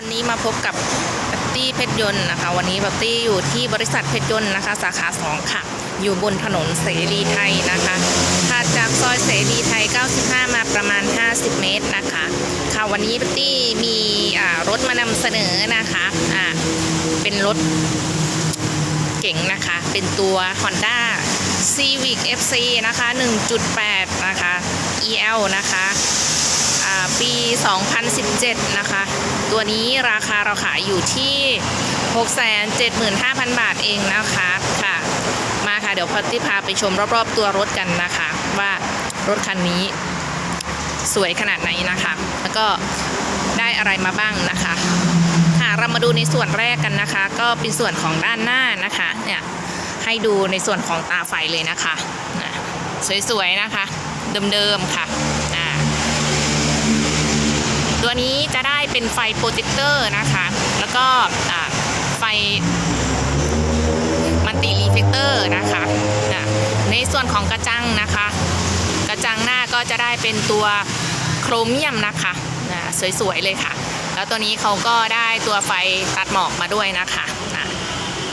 วันนี้มาพบกับบัตตี้เพชรยนต์นะคะ วันนี้บัตตี้อยู่ที่บริษัทเพชรยนต์นะคะ สาขา 2 ค่ะ อยู่บนถนนเสรีไทยนะคะถัดจากซอยเสรีไทย 95 มาประมาณ 50 เมตรนะคะ ค่ะวันนี้บัตตี้มีรถมานำเสนอนะคะอ่าเป็นรถเก๋งนะคะ เป็นตัว Honda Civic FC นะคะ 1.8 นะคะ EL นะคะอ่าปี 2017 นะคะ ตัวนี้ราคาเราขายอยู่ที่ 675,000 บาทเองนะคะค่ะ มาค่ะเดี๋ยวพัตติพาไปชมรอบๆ ตัวรถกันนะคะ ว่ารถคันนี้ สวยขนาดไหนนะคะ แล้วก็ได้อะไรมาบ้างนะคะค่ะเรามาดูในส่วนแรกกันนะคะ ก็เป็นส่วนของด้านหน้านะคะเนี่ยให้ดูในส่วนของตาไฟเลยนะคะสวยๆนะคะ เดิมๆค่ะตัวนี้จะได้ เป็นไฟโปรเจคเตอร์นะคะ แล้วก็ไฟมันติรีเฟกเตอร์นะคะในส่วนของกระจังนะคะ กระจังหน้าก็จะได้เป็นตัวโครเมียมนะคะสวยๆเลยค่ะ แล้วตัวนี้เขาก็ได้ตัวไฟตัดหมอกมาด้วยนะคะ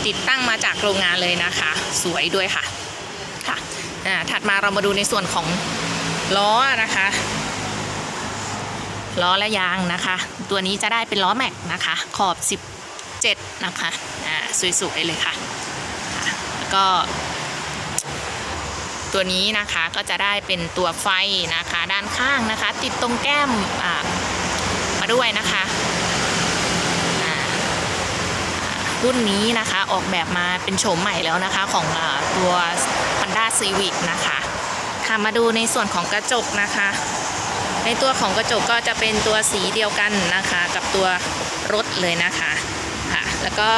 ติดตั้งมาจากโรงงานเลยนะคะ สวยด้วยค่ะค่ะถัดมาเรามาดูในส่วนของล้อนะคะ ล้อและยางนะคะ ตัวนี้จะได้เป็นล้อแม็กนะคะ ขอบ 17 นะคะอ่าสวยๆเลยค่ะอะ แล้วก็ ตัวนี้นะคะก็จะได้เป็นตัวไฟนะคะ ด้านข้างนะคะ ติดตรงแก้มอ่ามาด้วยนะคะอ่ารุ่นนี้นะคะออกแบบมาเป็นโฉมใหม่แล้วนะคะของอตัว Honda Civic นะคะค่ะมาดูในส่วนของกระจกนะคะ ในตัวของกระจกก็จะเป็นตัวสีเดียวกันนะคะ กับตัวรถเลยนะคะค่ะแล้วก็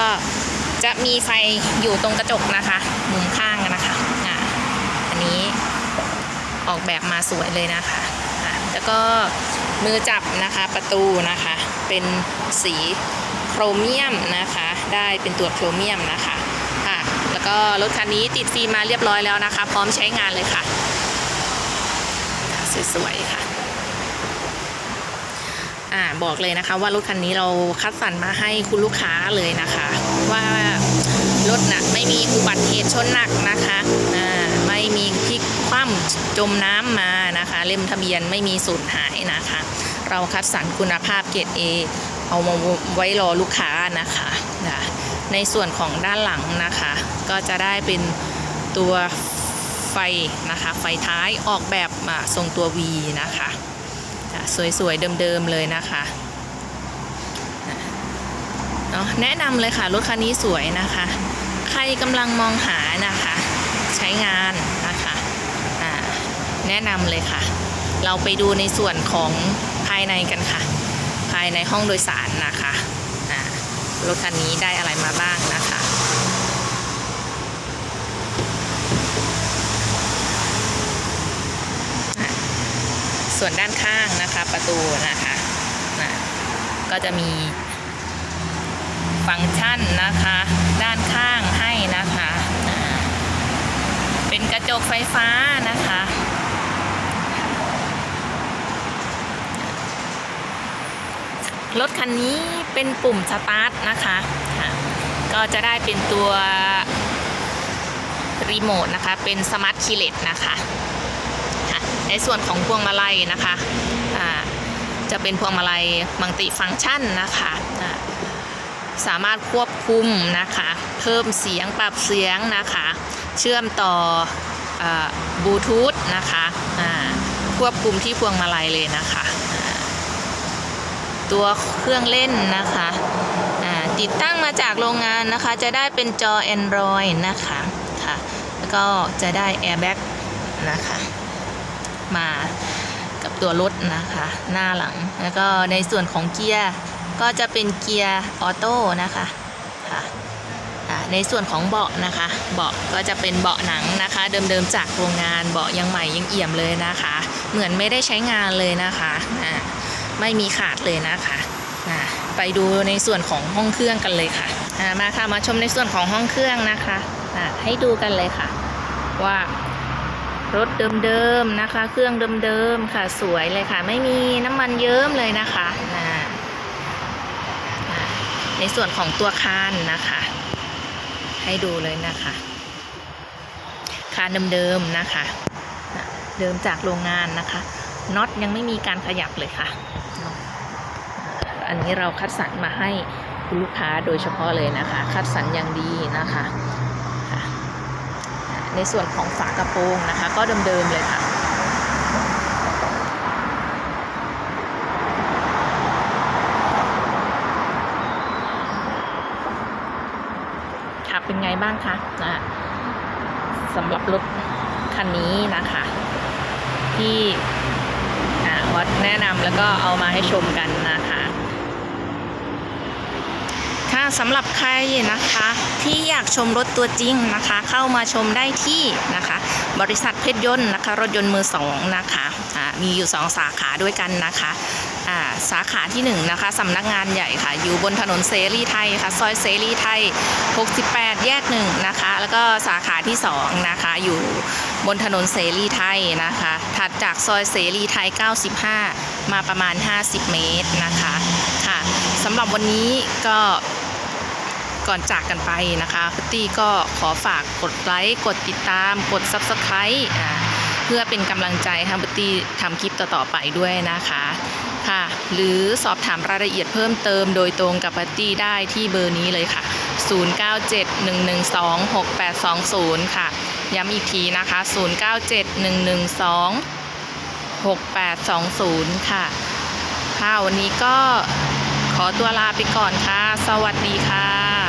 จะมีไฟอยู่ตรงกระจกนะคะมุมข้างนะคะอะอันนี้ออกแบบมาสวยเลยนะคะอะแล้วก็มือจับนะคะประตูนะคะ เป็นสีโครเมียมนะคะ ได้เป็นตัวโครเมียมนะคะค่ะแล้วก็รถคันนี้ติดฟิล์มมาเรียบร้อยแล้วนะคะ พร้อมใช้งานเลยค่ะสวยๆค่ะ อ่าบอกเลยนะคะ ว่ารถคันนี้เราคัดสรรมาให้คุณลูกค้าเลยนะคะ ว่ารถน่ะไม่มีอุบัติเหตุชนหนักนะคะอ่าไม่มีพลิกคว่ำจมน้ำมานะคะ เล่มทะเบียนไม่มีสูญหายนะคะ เราคัดสรรคุณภาพเกรด A เอามาไว้รอลูกค้านะคะนะในส่วนของด้านหลังนะคะ ก็จะได้เป็นตัวไฟนะคะ ไฟท้ายออกแบบมาทรงตัว V นะคะ อะสวยๆเดิมๆเลยนะคะเนาะแนะนำเลยค่ะรถคันนี้สวยนะคะ ใครกำลังมองหานะคะ ใช้งานนะคะแนะนำเลยค่ะ เราไปดูในส่วนของภายในกันค่ะ ภายในห้องโดยสารนะคะรถคันนี้ได้อะไรมาบ้างนะคะ ส่วนด้านข้างนะคะประตูนะคะนะก็จะมีฟังก์ชันนะคะ ด้านข้างให้นะคะ เป็นกระจกไฟฟ้านะคะ รถคันนี้เป็นปุ่มสตาร์ทนะคะก็จะได้เป็นตัวรีโมทนะคะ เป็นสมาร์ทคีเลสนะคะ ในส่วนของพวงมาลัยนะคะจะเป็นพวงมาลัยมัลติฟังก์ชันนะคะสามารถควบคุมนะคะเพิ่มเสียงปรับเสียงนะคะเชื่อมต่อบลูทูธนะคะควบคุมที่พวงมาลัยเลยนะคะ ตัวเครื่องเล่นนะคะติดตั้งมาจากโรงงานนะคะ จะได้เป็นจอ Android นะคะค่ะแล้วก็จะได้ Airbag นะคะ มากับตัวรถนะคะ หน้าหลัง แล้วก็ในส่วนของเกียร์ก็จะเป็นเกียร์ออโต้นะคะค่ะในส่วนของเบาะนะคะ เบาะก็จะเป็นเบาะหนังนะคะ เดิมๆจากโรงงานเบาะยังใหม่ยังเอี่ยมเลยนะคะ เหมือนไม่ได้ใช้งานเลยนะคะไม่มีขาดเลยนะคะไปดูในส่วนของห้องเครื่องกันเลยค่ะมาค่ะมาชมในส่วนของห้องเครื่องนะคะให้ดูกันเลยค่ะ ว่า รถเดิมๆนะคะ เครื่องเดิมๆค่ะสวยเลยค่ะ ไม่มีน้ำมันเยิ้มเลยนะคะในส่วนของตัวคานนะคะ ให้ดูเลยนะคะคานเดิมๆนะคะ เดิมจากโรงงานนะคะน็อตยังไม่มีการขยับเลยค่ะ อันนี้เราคัดสรรมาให้คุณลูกค้าโดยเฉพาะเลยนะคะ คัดสรรอย่างดีนะคะ ในส่วนของฝากระโปรงนะคะ ก็เดิมๆเลยค่ะค่ะเป็นไงบ้างคะอะสำหรับรถคันนี้นะคะ ที่อะวัดแนะนำแล้วก็เอามาให้ชมกันนะคะ สำหรับใครนะคะ ที่อยากชมรถตัวจริงนะคะ เข้ามาชมได้ที่นะคะ บริษัทเพชรยนต์นะคะ รถยนต์มือสองนะคะอ่ามีอยู่ 2 สาขาด้วยกันนะคะสาขาที่1นงนะคะสำนักงานใหญ่ค่ะ อยู่บนถนนเสรีไทยค่ะ ซอยเสรีไทย 68 แยกหนึ่งนะคะ แล้วก็สาขาที่ 2 นะคะ อยู่บนถนนเสรีไทยนะคะ ถัดจากซอยเสรีไทย 95 มาประมาณ 50 เมตรนะคะ ค่ะสำหรับวันนี้ก็ ก่อนจากกันไปนะคะพุตตี้ก็ขอฝากกดไลค์กดติดตาม กด Subscribe เพื่อเป็นกำลังใจให้พุตตี้ทำคลิปต่อๆไปด้วยนะคะค่ะ หรือสอบถามรายละเอียดเพิ่มเติมโดยตรงกับพุตตี้ได้ที่เบอร์นี้เลยค่ะ 0971126820 ค่ะ ย้ำอีกทีนะคะ 0971126820 ค่ะ ค่ะ วันนี้ก็ขอตัวลาไปก่อนค่ะ สวัสดีค่ะ